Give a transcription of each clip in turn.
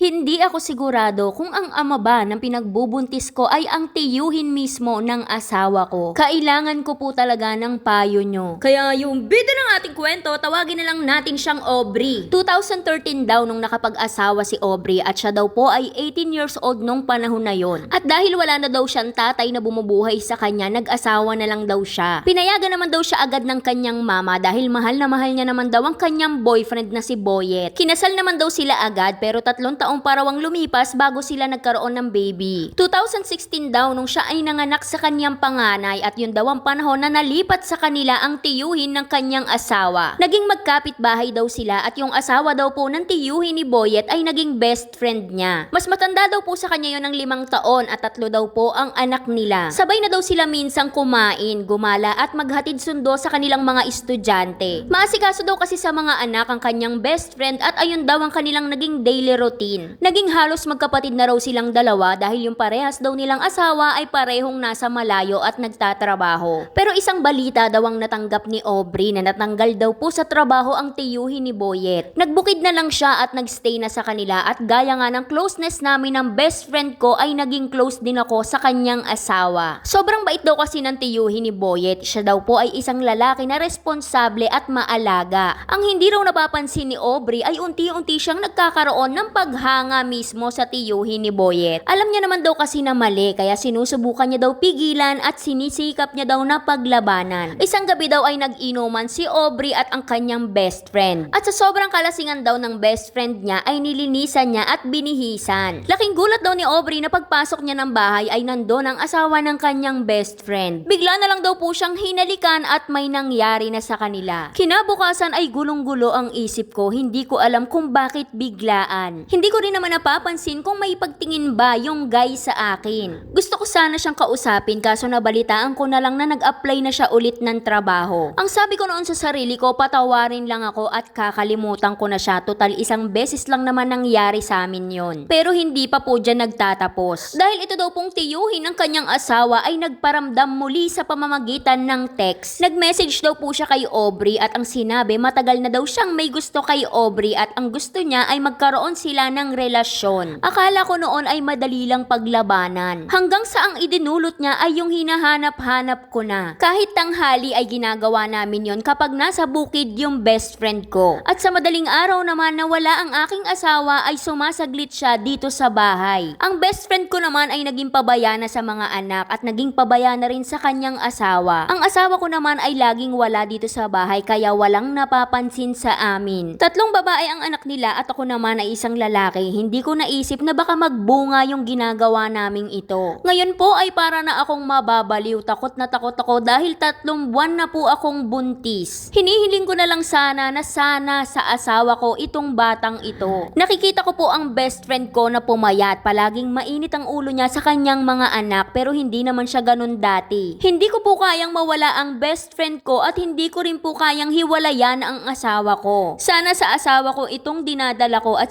Hindi ako sigurado kung ang ama ba ng pinagbubuntis ko ay ang tiyuhin mismo ng asawa ko. Kailangan ko po talaga ng payo nyo. Kaya yung bida ng ating kwento, tawagin na lang natin siyang Aubrey. 2013 daw nung nakapag-asawa si Aubrey at siya daw po ay 18 years old nung panahon na yon. At dahil wala na daw siyang tatay na bumubuhay sa kanya, nag-asawa na lang daw siya. Pinayagan naman daw siya agad ng kanyang mama dahil mahal na mahal niya naman daw ang kanyang boyfriend na si Boyet. Kinasal naman daw sila agad pero tatlong taong parawang lumipas bago sila nagkaroon ng baby. 2016 daw nung siya ay nanganak sa kanyang panganay at yun daw ang panahon na nalipat sa kanila ang tiyuhin ng kanyang asawa. Naging magkapit-bahay daw sila at yung asawa daw po ng tiyuhin ni Boyet ay naging best friend niya. Mas matanda daw po sa kanya yon ng limang taon at tatlo daw po ang anak nila. Sabay na daw sila minsang kumain, gumala at maghatid sundo sa kanilang mga estudyante. Maasikaso daw kasi sa mga anak ang kanyang best friend at ayun daw ang kanilang naging daily routine. Naging halos magkapatid na raw silang dalawa dahil yung parehas daw nilang asawa ay parehong nasa malayo at nagtatrabaho. Pero isang balita daw ang natanggap ni Aubrey na natanggal daw po sa trabaho ang tiyuhin ni Boyet. Nagbukid na lang siya at nagstay na sa kanila at gaya nga ng closeness namin ng best friend ko ay naging close din ako sa kanyang asawa. Sobrang bait daw kasi ng tiyuhin ni Boyet. Siya daw po ay isang lalaki na responsable at maalaga. Ang hindi raw napapansin ni Aubrey ay unti-unti siyang nagkakaroon ng paghanga mismo sa tiyuhin ni Boyet. Alam niya naman daw kasi na mali kaya sinusubukan niya daw pigilan at sinisikap niya daw na paglabanan. Isang gabi daw ay nag-inuman si Aubrey at ang kanyang best friend. At sa sobrang kalasingan daw ng best friend niya ay nilinisan niya at binihisan. Laking gulat daw ni Aubrey na pagpasok niya ng bahay ay nandun ang asawa ng kanyang best friend. Bigla na lang daw po siyang hinalikan at may nangyari na sa kanila. Kinabukasan ay gulong-gulo ang isip ko, hindi ko alam kung bakit biglaan. Hindi ko rin naman napapansin kung may pagtingin ba yung guy sa akin. Gusto ko sana siyang kausapin kaso nabalitaan ko na lang na nag-apply na siya ulit ng trabaho. Ang sabi ko noon sa sarili ko, patawarin lang ako at kakalimutan ko na siya. Total isang beses lang naman nangyari sa amin yon. Pero hindi pa po dyan nagtatapos. Dahil ito daw pong tiyuhin ng kanyang asawa ay nagparamdam muli sa pamamagitan ng text. Nag-message daw po siya kay Aubrey at ang sinabi matagal na daw siyang may gusto kay Aubrey at ang gusto niya ay magkaroon sila ng relasyon. Akala ko noon ay madali lang paglabanan. Hanggang sa ang idinulot niya ay yung hinahanap-hanap ko na. Kahit tanghali ay ginagawa namin yon kapag nasa bukid yung best friend ko. At sa madaling araw naman na wala ang aking asawa ay sumasaglit siya dito sa bahay. Ang best friend ko naman ay naging pabaya na sa mga anak at naging pabaya na rin sa kanyang asawa. Ang asawa ko naman ay laging wala dito sa bahay kaya walang napapansin sa amin. Tatlong babae ang anak nila at ako naman ay isang lalaki. Hindi ko naisip na baka magbunga yung ginagawa naming ito. Ngayon po ay para na akong mababaliw. Takot na takot ako dahil tatlong buwan na po akong buntis. Hinihiling ko na lang sana na sana sa asawa ko itong batang ito. Nakikita ko po ang best friend ko na pumayat. Palaging mainit ang ulo niya sa kanyang mga anak pero hindi naman siya ganun dati. Hindi ko po kayang mawala ang best friend ko at hindi ko rin po kayang hiwalayan ang asawa ko. Sana sa asawa ko itong dinadala ko at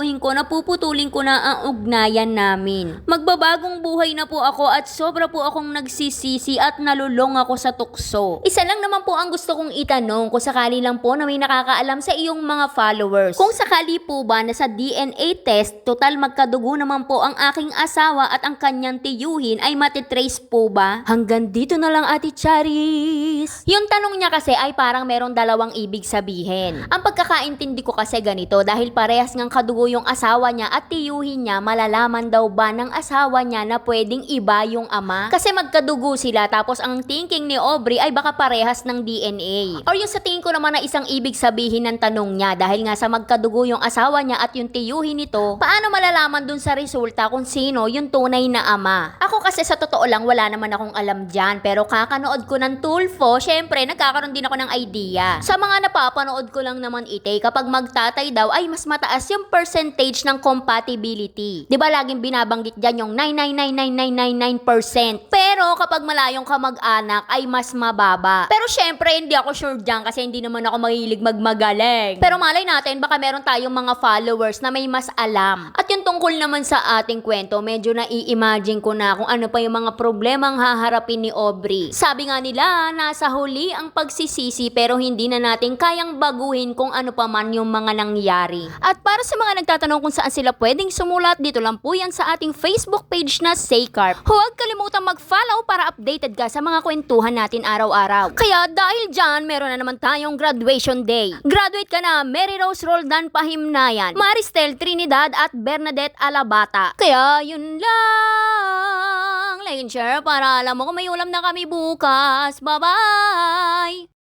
sisiguraduhin ko na puputulin ko na ang ugnayan namin. Magbabagong buhay na po ako at sobra po akong nagsisisi at nalulong ako sa tukso. Isa lang naman po ang gusto kong itanong kung sakali lang po na may nakakaalam sa iyong mga followers. Kung sakali po ba na sa DNA test, total magkadugo naman po ang aking asawa at ang kanyang tiyuhin ay matitrace po ba? Hanggang dito na lang Ate Charis. Yung tanong niya kasi ay parang merong dalawang ibig sabihin. Ang pagkakaintindi ko kasi ganito dahil parehas ngang kadugo yung asawa niya at tiyuhin niya malalaman daw ba ng asawa niya na pwedeng iba yung ama? Kasi magkadugo sila tapos ang thinking ni Aubrey ay baka parehas ng DNA. Or yung sa tingin ko naman na isang ibig sabihin ng tanong niya dahil nga sa magkadugo yung asawa niya at yung tiyuhin nito, paano malalaman dun sa resulta kung sino yung tunay na ama? Ako kasi sa totoo lang wala naman akong alam dyan pero kakanood ko ng Tulfo, syempre nagkakaroon din ako ng idea. Sa mga napapanood ko lang naman ite, kapag magtatay daw ay mas mataas yung percentage ng compatibility. 'Di ba laging binabanggit dyan yung 9999999%. Pero kapag malayong ka mag-anak ay mas mababa. Pero syempre hindi ako sure dyan kasi hindi naman ako mahilig magmagaling. Pero malay natin baka meron tayong mga followers na may mas alam. Tungkol naman sa ating kwento, medyo nai-imagine ko na kung ano pa yung mga problemang haharapin ni Aubrey. Sabi nga nila, nasa huli ang pagsisisi pero hindi na natin kayang baguhin kung ano pa man yung mga nangyari. At para sa mga nagtatanong kung saan sila pwedeng sumulat, dito lang po yan sa ating Facebook page na Saycarp. Huwag kalimutang mag-follow para updated ka sa mga kwentuhan natin araw-araw. Kaya dahil dyan, meron na naman tayong graduation day. Graduate ka na, Mary Rose Roldan Pahimnayan, Maristel Trinidad at Bernadette Alabata. Kaya yun lang. Like and share para alam mo kung may ulam na kami bukas. Bye-bye!